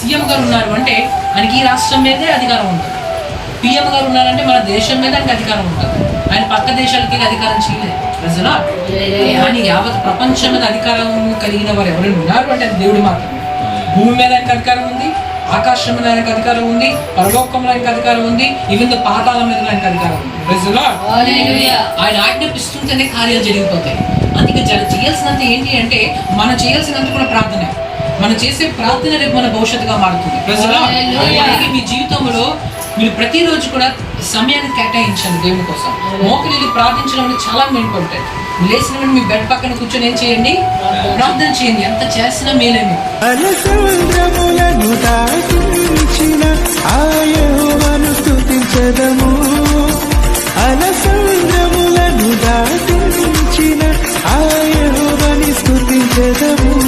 CM గారు ఉన్నారు అంటే ఆయనకి ఈ రాష్ట్రం మీదే అధికారం ఉంటుంది. పిఎం గారు ఉన్నారంటే మన దేశం మీద ఆయనకి అధికారం ఉంటుంది. ఆయన పక్క దేశాలకి అధికారం చేయలేదు. ప్రజలా? కానీ యావత్ ప్రపంచం మీద అధికారం కలిగిన వారు ఎవరైనా ఉన్నారు అంటే దేవుడు మాత్రమే భూమి మీద ఆయనకు అధికారం ఉంది ఆకాశం మీద ఆయనకు అధికారం ఉంది పరలోకంలో ఆయనకు అధికారం ఉంది ఈవెన్ పాతాళం మీద ఆయనకు అధికారం ఉంది. ప్రజలా? ఆయన ఆజ్ఞాపిస్తుంటేనే కార్యాలు జరిగిపోతాయి. అందుకే జన చేయాల్సినంత ఏంటి అంటే మనం చేయాల్సినంత కూడా ప్రార్థన. మనం చేసే ప్రార్థన రేపు మన భవిష్యత్తుగా మారుతుంది. మీ జీవితంలో మీరు ప్రతిరోజు కూడా సమయాన్ని కేటాయించండి దేవుని కోసం. మోకరీలు ప్రార్థించడం అనేది చాలా మేలుపడతాయి లేచిన మీ బెడ్ పక్కన కూర్చొని ఏం చేయండి? ప్రార్థన చేయండి. ఎంత చేసినా మేలేమి ఆయను స్థుతించదము అనసంద్రములను దాటించిన ఆయను స్థుతించదము